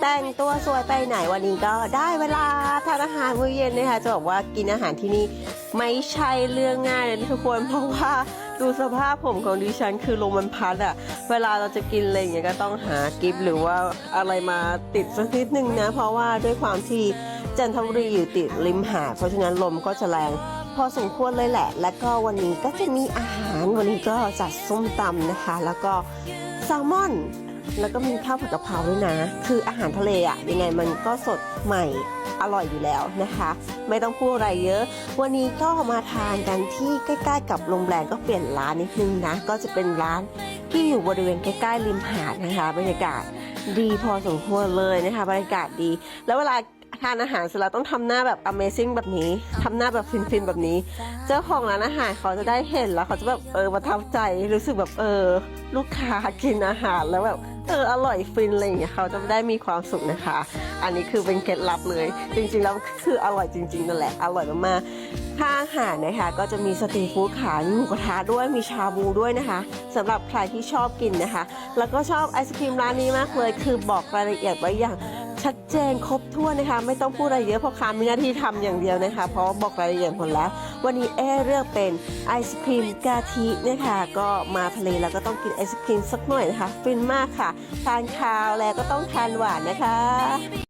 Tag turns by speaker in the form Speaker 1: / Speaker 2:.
Speaker 1: แต่งตัวสวยไปไหนวันนี้ก็ได้เวลาทานอาหารมื้อเย็นนะคะจะบอกว่ากินอาหารที่นี่ไม่ใช่เรื่องง่ายเลยทุกคนเพราะว่าดูสภาพผมของดิฉันคือลมมันพัดอะเวลาเราจะกินอะไรอย่างเงี้ยก็ต้องหากิฟต์หรือว่าอะไรมาติดสักนิดนึงนะ เพราะว่าด้วยความที่จันทบุรีอยู่ติดริมหาดเพราะฉะนั้นลมก็จะแรงพอสมควรเลยแหละ แล้วก็วันนี้ก็จะมีอาหารวันนี้ก็จัดส้มตำนะคะ แล้วก็แซลมอน แล้วก็มีข้าวผัดกะเพราด้วยนะ คืออาหารทะเลอะยังไงมันก็สดใหม่อร่อยอยู่แล้วนะคะ ไม่ต้องพูดอะไรเยอะ วันนี้ก็มาทานกันที่ใกล้ๆ กับโรงแรมก็เปลี่ยนร้านนิดนึงนะ ก็จะเป็นร้านที่อยู่บริเวณใกล้ๆริมหาดนะคะ บรรยากาศดีพอสมควรเลยนะคะ บรรยากาศดี แล้วเวลา ทานอาหารเสร็จแล้วต้องทำหน้าแบบ Amazing แบบนี้ทำหน้าแบบฟินๆแบบนี้ เจ้าของร้านอาหารเขาจะได้เห็นแล้วเขาจะแบบเออประทับใจรู้สึกแบบเออ ลูกค้ากินอาหารแล้วแบบเอออร่อยฟินอะไรอย่างเงี้ยเขาจะได้มีความสุขนะคะ อันนี้คือเป็นเคล็ดลับเลย จริงๆแล้วคืออร่อยจริงๆนั่นแหละอร่อยมากๆค่าอาหารนะคะก็จะมีสตรีทฟู้ดขายมีหมูกระทะด้วยมีชาบูด้วยนะคะสำหรับใครที่ชอบกินนะคะ แล้วก็ชอบไอศครีมร้านนี้มากเลยคือบอกรายละเอียดไว้อย่าง ชัดเจนครบถ้วนนะคะ ไม่ต้องพูดอะไรเยอะเพราะคามีหน้าที่ทำอย่างเดียวนะคะ เพราะบอกรายละเอียดหมดแล้ว วันนี้แอเลือกเป็นไอศครีมกะทินะคะ ก็มาทะเลแล้วก็ต้องกินไอศครีมสักหน่อยนะคะ ฟินมากค่ะ ทานคาวแล้วก็ต้องทานหวานนะคะ